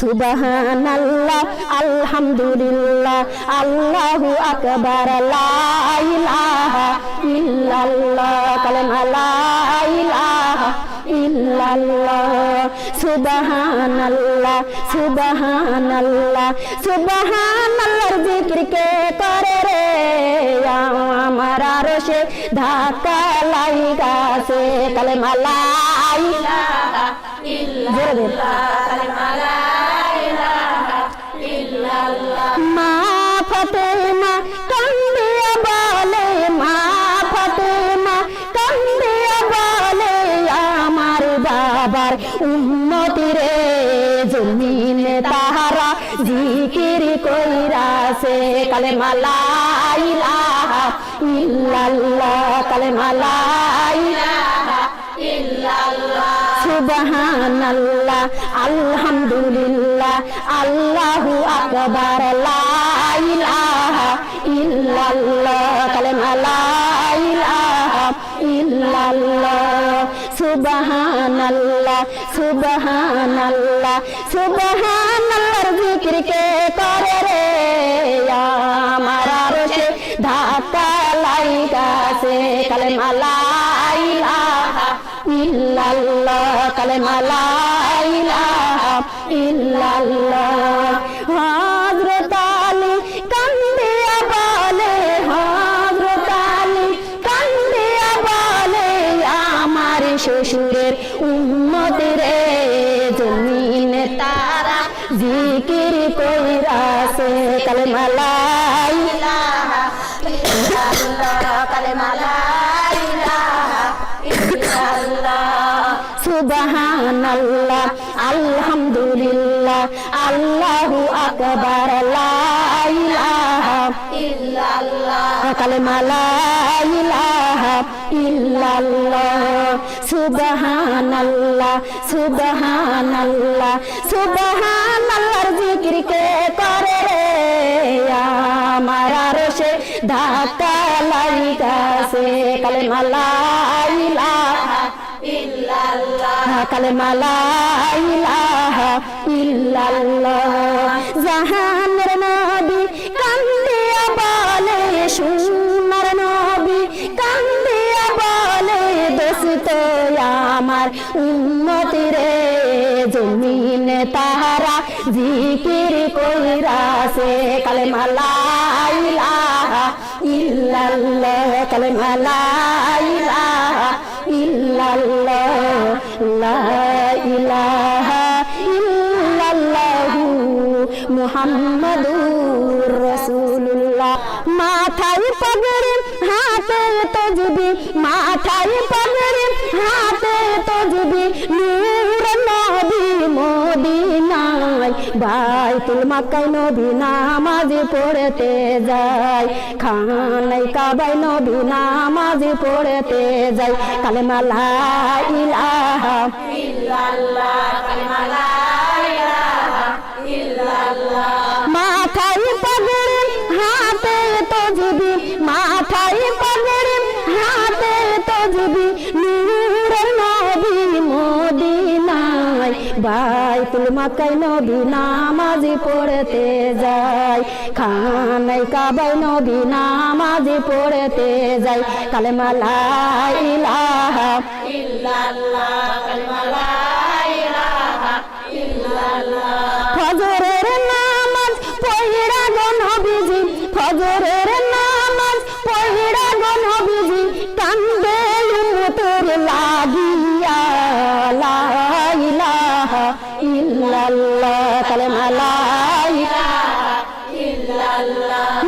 সুবহানাল্লাহ, আলহামদুলিল্লাহ, আল্লাহু আকবার, লা ইলাহা ইল্লাল্লাহ, কালেমা লা ইলাহা ইল্লাল্লাহ, সুবহানাল্লাহ সুবহানাল্লাহ, সুবহানাল্লাহর জিকির কে করে রে? আমার আরশে ধাক্কা লাইগাছে, কালেমা লা ইলাহা মা ফতেমা কান্দিয়া বলে, মা ফতেমা কান্দিয়া বলে, আমার বাবার উন্নতি রে তাহারা জিকির কালে মালাইলাহা ইল্লাল্লাহ কালে মালাইলাহা সুবহানাল্লাহ, আলহামদুলিল্লাহ। আল্লাহু আকবার, লা ইলাহা ইল্লাল্লাহ, কালেমা লা ইলাহা ইল্লাল্লাহ, সুবহানাল্লাহ সুবহানাল্লাহ, সুবহানাল্লাহর জিকির কে করে রে? আমার আরশে ধাক্কা লাইগাছে, কালেমা লা ইলাহা ইল্লাল্লাহ, কালেমা লা ইল্লাল্লাহ হযরত আলী কান্দিয়া বলে হযরত আলী কান্দিয়া বলে, আমার শ্বশুরের উম্মত রে তারা জিকির কইরাছে আলহামদুলিল্লাহ। আল্লাহু আকবার, লা ইলাহা ইল্লাল্লাহ। কালেমা, লা ইলাহা ইল্লাল্লাহ। সুবহানাল্লাহ সুবহানাল্লাহ। সুবহানাল্লাহর জিকির কে করে রে? আমার আরশে ধাক্কা লাগাছে কালেমা, লা কালেমা লা ইলাহা ইল্লাল্লাহ। জাহানের নবী কান্দিয়া বলে সোনার নবী কান্দিয়া বলে দোস্ত আমার উন্নতি রে জমিনে তাহারা জিকির কইরাছে। কালেমা লা ইলাহা ইল্লাল্লাহ কালেমা লা ইলাহা ইল্লাল্লাহু মুহাম্মাদুর রাসূলুল্লাহ। মাথায় পাগড়ি হাতে তজবি মাথায় পাগড়ি হাতে বাইতুল মাক্কায় নবী নামাজ পড়তে যায়। খানাই কাবাই নবী নামাজ পড়তে যায়। কালেমা লা ইলাহা মাথায় পাগড়ি, হাতে তজবি। মাথায় পাগড়ি, হাতে তজবি। বাইতুল মাক্কায় নবী নামাজি পড়তে যায়। খানাই কাবাই নবী নামাজি পড়তে যায়। কালেমালা ইলাহা ইল্লাল্লাহ ফজরের ইল্লাল্লাহ কালেমা লা ইলাহা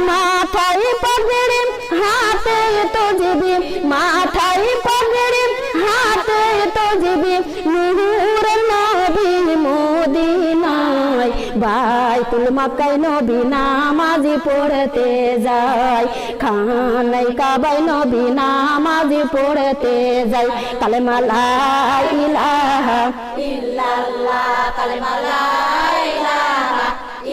মাথায় পাগড়ি হাতে তজবি মাথায় পাগড়ি হাতে তজবি নূর নবী মদিনায় বাইতুল মাক্কায় নবী নামাজ পড়তে যায়। খানাই কাবাই নবী নামাজ পড়তে যায় কালেমা লা ইলাহা ইল্লাল্লাহ কালেমা লা ইলাহা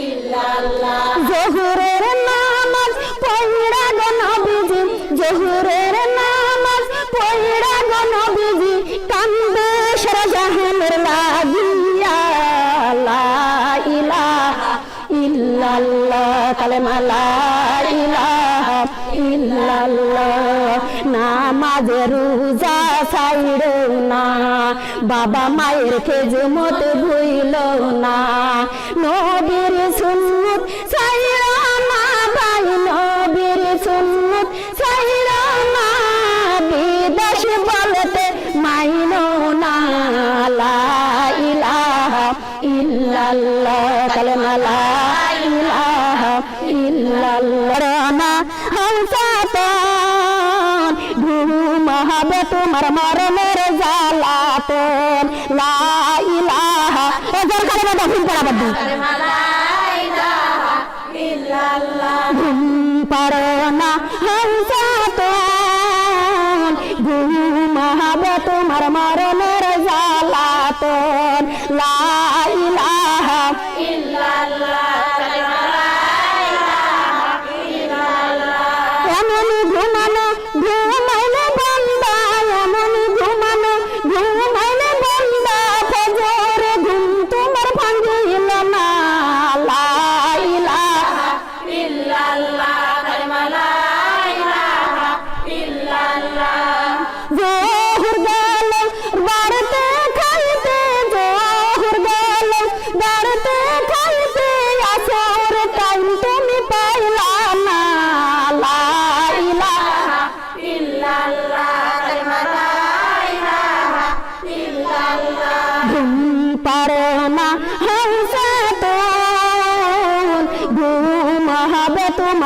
ইল্লাল্লাহ। জহুরের নামাজ পড়া গো নবীজি, জহুরের নামাজ পড়া গো নবীজি, কান্দে সারা জাহানের লাগিয়া। লা ইলাহা ইল্লাল্লাহ কালেমা লা ইল্লাল্লাহ নামাজে রোজা ছাইড় না। বাবা মায়ের খেজমত ভুইল না। নবীর সুন্নত ছাইড় এজর কালেমা দা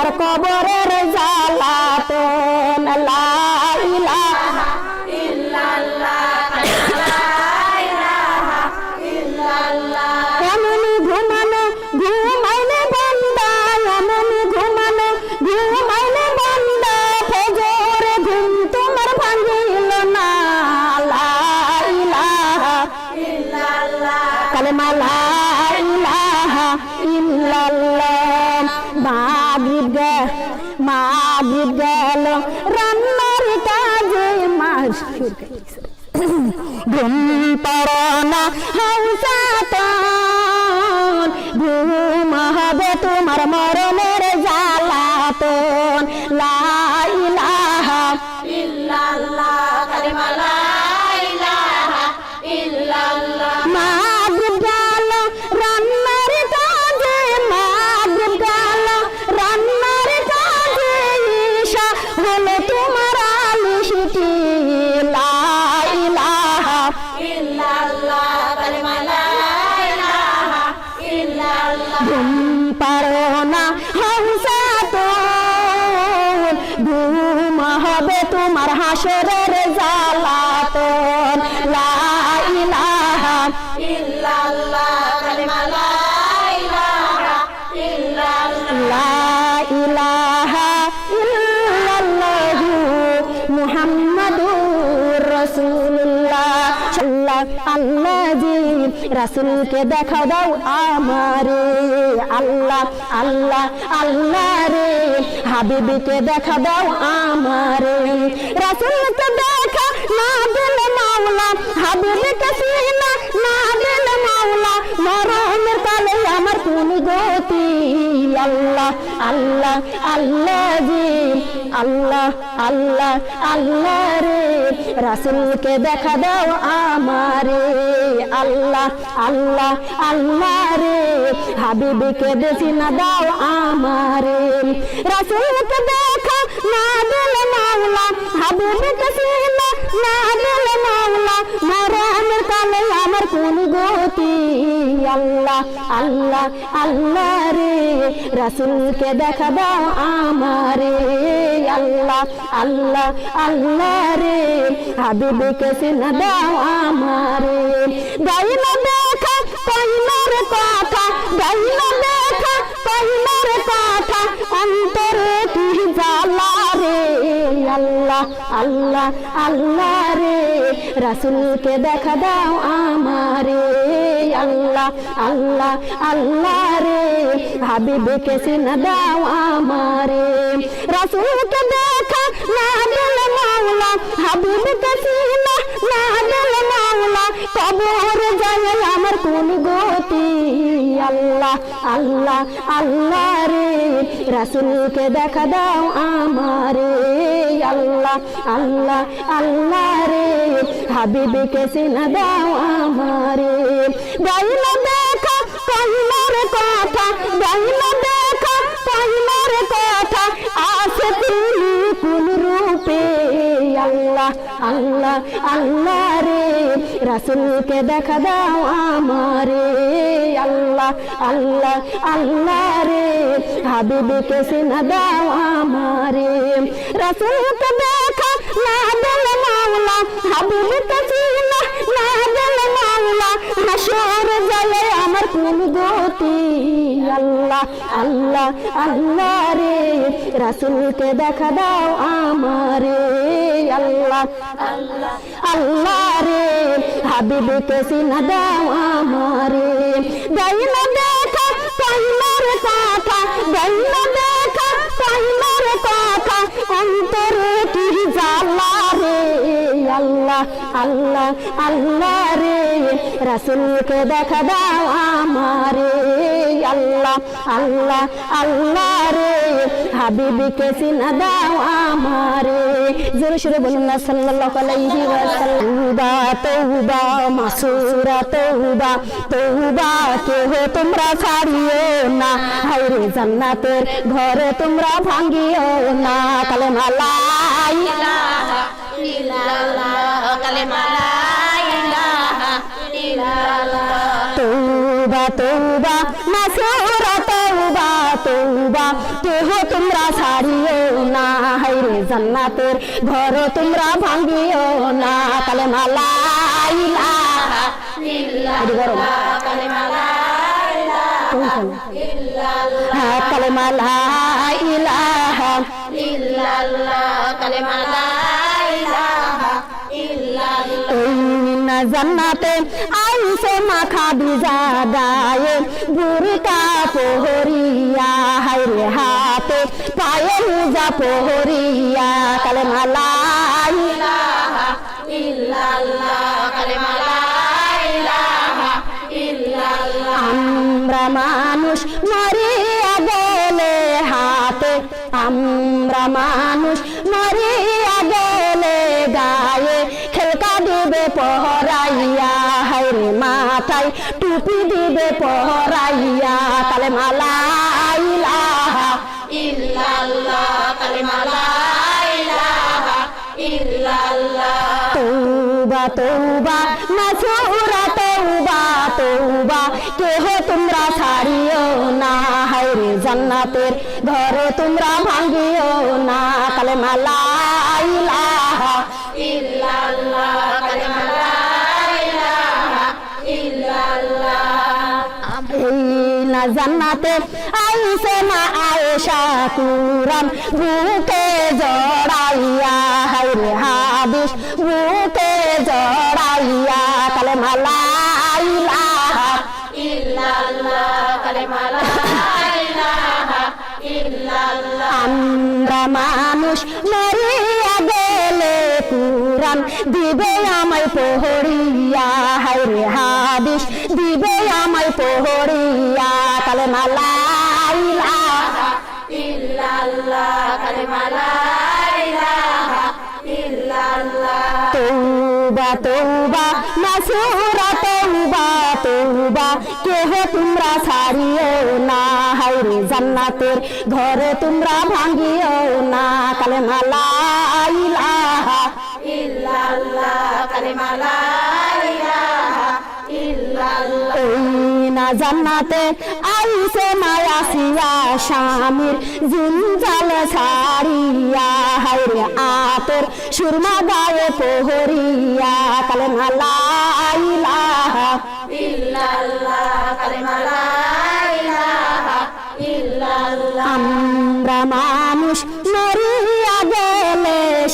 হবে তোমার মাগরিব গেল রান্নার কাজে মাস ঘুম পড়না হাউসাতন ঘুম হবে তোমার মরণের রাসূলকে দেখা দাও আমারে। আল্লাহ আল্লাহ আল্লাহ রে। হাবিবিকে দেখা দাও আমারে। রাসুলকে দেখা না দিল মাওলা, হাবিবকে সিনা না দিল মাওলা মরণের কালে আমার কোন গতি আল্লাহ আল্লাহ আল্লাহ জি আল্লাহ আল্লাহ আল্লাহ রে, রাসূলকে দেখা দাও আমারে, আল্লাহ আল্লাহ আল্লাহ রে, হাবিবকে বেশি না দাও আমারে, রাসূলকে দেখা না দিল মাওলা, হাবিবকে সিনা না দিল মাওলা, মরণের কালে আমার কোন গতি আল্লাহ আল্লাহ আল্লাহ রে। রাসূলকে দেখা দাও আমারে। আল্লাহ আল্লাহ আল্লাহ রে। হাবিবকে সিনা দাও আমারে। গাইল দেখা কইলার কথা গাইল দেখা কইলার কথা অন্তরে কি জ্বালা রে। আল্লাহ আল্লাহ আল্লাহ রে। রাসূলকে দেখা দাও আমারে। আল্লাহ আল্লাহ আল্লাহ রে। হাবিবকে না দাও আমারে। রাসূলকে দেখা না দিল মাওলা, হাবিব কাসিনা না দিল কবর যায় আমার কোন গতি? আল্লাহ আল্লাহ আল্লাহ রে, রাসুলকে দেখা দাও আমারে। আল্লাহ আল্লাহ আল্লাহ রে, হাবিবকে সিনা দাও আমারে। দেখা কহিলার কথা। গাইল দেখা আল্লাহ আল্লাহ আল্লাহ রে। রাসুলকে দেখা দাও আমারে। আল্লাহ আল্লাহ আল্লাহ রে। হাবিবকে সিনা দাও আমারে। রাসুলকে দেখা না দিল মাওলা, হাবিবকে সিনা না দিল মাওলা। হাসর জলে আমার কোন গতি। আল্লাহ আল্লাহ আল্লাহ রে। রাসুলকে দেখা দাও আমারে। আল্লাহ আল্লাহ রে। হাবিবকে সিনা দাও আমারে। গাইল দেখা কইলার কথা। গাইল দেখা কইলার কথা। অন্তরে কি আল্লাহ আল্লাহ আল্লাহ রে। রাসুলকে দেখা দাও আমারে। আল্লাহ আল্লাহ আল্লাহ রে। হাবিবকে সিনা দাও আমারে। জোরে সোরে বলুন না, সাল্লাল্লাহু আলাইহি ওয়াসাল্লাম। তৌবা তৌবা মাসুরা তৌবা কে হো তোমরা ছাড়িও না। হায়রে জান্নাতের ঘরে তোমরা ভাঙ্গিও না। কালেমা লা ইলাহা ইল্লাল্লাহ কালেমা লা ইলাহা ইল্লাল্লাহ তৌবা তৌবা মাসুরা তৌবা তৌবা। কেহ তোমরা ছাড়িও না হাইরে জান্নাতের ঘর তোমরা ভাঙ্গিও না। কালে মালা ইলাহা এটি গরম কালেমা লা হ্যাঁ ইলাহা ইল্লাল্লাহ। কালেমা লা জান্নাতে, আইসে মাখা বিজা গায়ে। পোহরিয়া হাইরে হাতে, পায়ে মুজা পোহরিয়া। কালে মালাই আমরা মানুষ মরিয়া গেলে হাতে, আমরা মানুষ দিবে পহরাইয়া তালে মালা ইলাহা ইল্লাল্লাহ, কালেমা লা ইলাহা ইল্লাল্লাহ। তৌবা তৌবা তৌবা তৌবা, কেহ তোমরা ছাড়িও না, হায়রে জান্নাতের ঘর তোমরা ভাঙ্গিও না কালে মালা জান্নাতে আইসে না আয়েশা কুরান বুকে জড়াইয়া হাইরে হাদিস, বুকে জড়াইয়া কালে মালা ইলাহা ইল্লাল্লাহ, কালেমা লা ইলাহা ইল্লাল্লাহ। আমরা মানুষ মরিয়া গেলে কুরান দিবে তৌবা তৌবা তৌবা তোমরা ছাড়িও না। হাইরে জান্নাতের ঘরে তোমরা ভাঙ্গিও না। কালে মালা ইলাহা ইল্লাল্লাহ, কালেমা না জান্নাতে আইসে মায়াসিয়া স্বামীর জিনজাল ছাড়িয়া হাইরে আতর সুরমা গায়ে পোহরিয়া কালে মালা আমরা মানুষ গেলে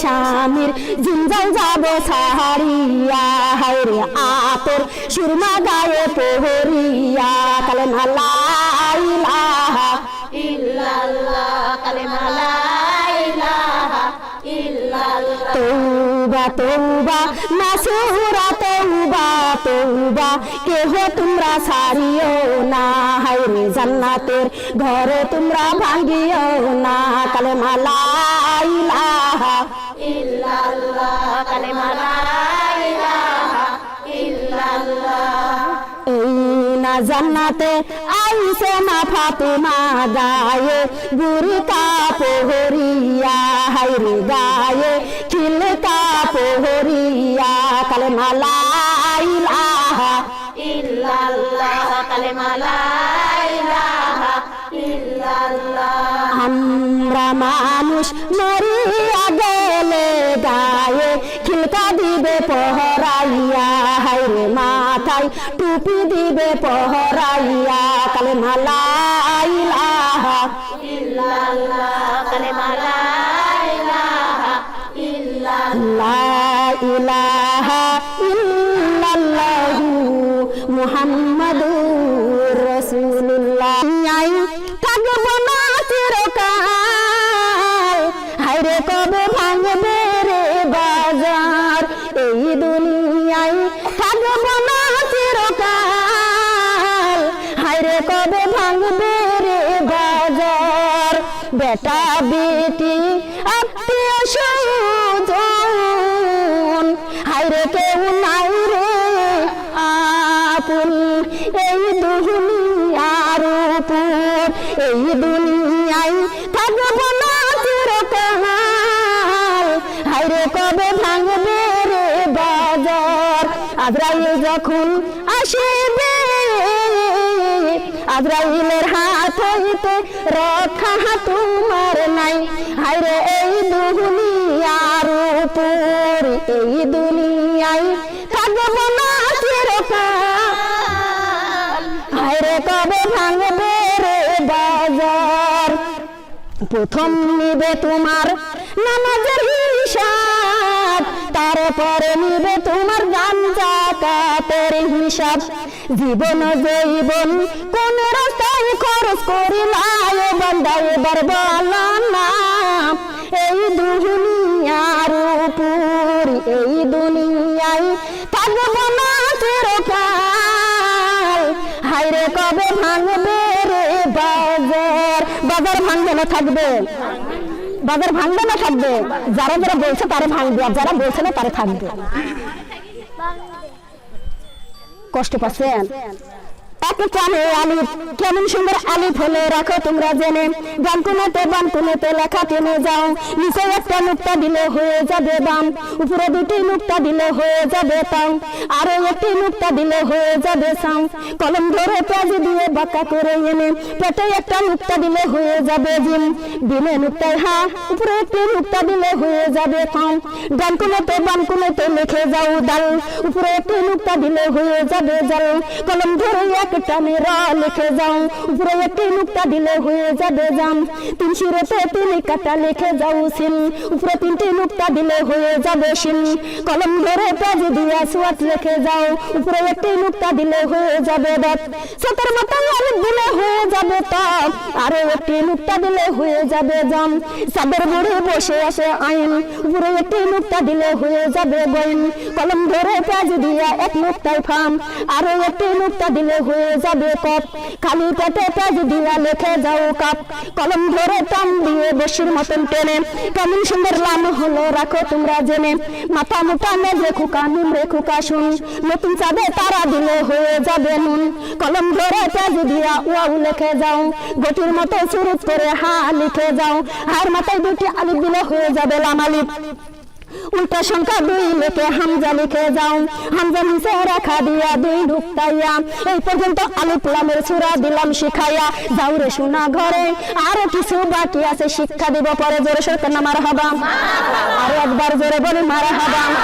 স্বামীর জিঞ্জাল যাব সাহারিয়া হাইরে আতর সুরমা গায়ে পোহরিয়া, কালে মালা ইলাহা ইল্লাল্লাহ কালেমা লা ইলাহা ইল্লাল্লাহ। তৌবা তৌবা মাসুরা তৌবা তৌবা, কেহ তোমরা সারিও না হাইরে জান্নাতের ঘরে তোমরা ভাঙ্গিও না কালেমা লা ইলাহা কালেমা না জান্নাতে আইসে মা ফাতেমা গায়ে বুরকা পোহরিয়া হাইরে গায়ে খিলকা পোহরিয়া। কালেমা লা ইলাহা ইল্লাল্লাহ কালেমা লা ইলাহা ইল্লাল্লাহ। আমরা মানুষ খিলকা দিবে পহরাইয়া হাইরে মাথায় টুপি দিবে পহরাইয়া কালে মালা ইলাহা ইল্লাল্লাহ, কালেমা লা ইলাহা ইল্লাল্লাহ, ইল্লাল্লাহু যখন আসিবে। আজরাইলের হাত হইতে রক্ষা তোমার নাই। হায়রে এই দুনিয়ার উপর, এই দুনিয়ায় থাকব না চিরকাল। হায়রে কবে ভাঙবে রে বাজার? প্রথম নিবে তোমার নামাজের হিসাব। তারপরে নিবে তোমার গান জাকাতের হিসাব। জীবন জৈবন কোন রাস্তায় খরচ করিলায় বান্দায় এবার না। এই দুনিয়ার উপর, এই দুনিয়ায় থাকব না চিরকাল। হাইরে কবে ভাঙবে রে বাজার? বাজার ভাঙবে না থাকবে। বাজার ভাঙবে না থাকবে। যারা যারা বলছে তারা ভাঙবে, আর যারা বলছে না তারা থাকবে। কষ্ট পাচ্ছেন? এক কানে আলিফ কেমন সুন্দর আলিফ হলে রাখো তোমরা জেনে। গান কোনাতে বাম কোনাতে লেখা টেনে যাও। নিচে একটা নুক্তা দিলে হয়ে যাবে বাম। উপরে দুটি নুক্তা দিলে হয়ে যাবে তাও। আরও একটি নুক্তা দিলে হয়ে যাবে সাম কলম ধরে পেঁয়াজ দিয়ে বাঁকা করে এনে, পেটে একটা মুক্তা দিলে হয়ে যাবে জিম। বিনে নুক্তায় হা, উপরে একটি নুক্তা দিলে হয়ে যাবে কম ডান কোনাতে বাম কোনাতে লিখে যাও দাল। উপরে একটি মুক্তা দিলে হয়ে যাবে জাল। কলম ধরে এক টানে র লিখে যাও। উপরে একটি নুক্তা দিলে হয়ে যাবে জাম। তিন শিরোতে তিন কাটা লিখে যাও সিল উপরে তিনটি নুক্তা দিলে হয়ে যাবে শিল কলম ধরে পেজ দিয়া সুয়াত লিখে যাও। উপরে একটি নুক্তা দিলে হয়ে যাবে দাঁত সতের মতন আলিফ দিলে হয়ে যাবে তপ আরও একটি নুক্তা দিলে হয়ে যাবে জাম। সাদের বুড়ি বসে আসে আইন। উপরে একটি নুক্তা দিলে হয়ে যাবে বইন কলম ধরে পেজ দিয়া এক নুক্তায় ফাম। আরও একটি নুক্তা দিলে হয়ে যাবে কপ। খালি পেটে পেজ দিয়া লিখে যাও কাপ। কলম ধরে টান দিয়ে বসির মতন টেনে। কেমন সুন্দর লাম হলো, রাখো তোমরা জেনে। মাথা মোটা মেজে খুকা নুন রে খুকা শুন। নতুন চাঁদে তারা দিলে হয়ে যাবে নুন। কলম ধরে পেজ দিয়া ওয়াও লিখে যাও। গটির মতো সুরুত করে হা লিখে যাও। হার মাথায় দুটি আলিফ দিলে হয়ে যাবে লাম আলিফ উল্টা সংখ্যা দুই মেকে হামজা লিখে যাও। হামজা নিচে রাখা দিয়া দুই ঢুকতাইয়া। এই পর্যন্ত আলু লামের সুরা দিলাম শিখাইয়া। যাও রে শোনা ঘরে, আরও কিছু বাকি আছে শিক্ষা দিব পরে। জোরে সরকার না মারা হবা আরও একবার জোরে বলে মারা হবা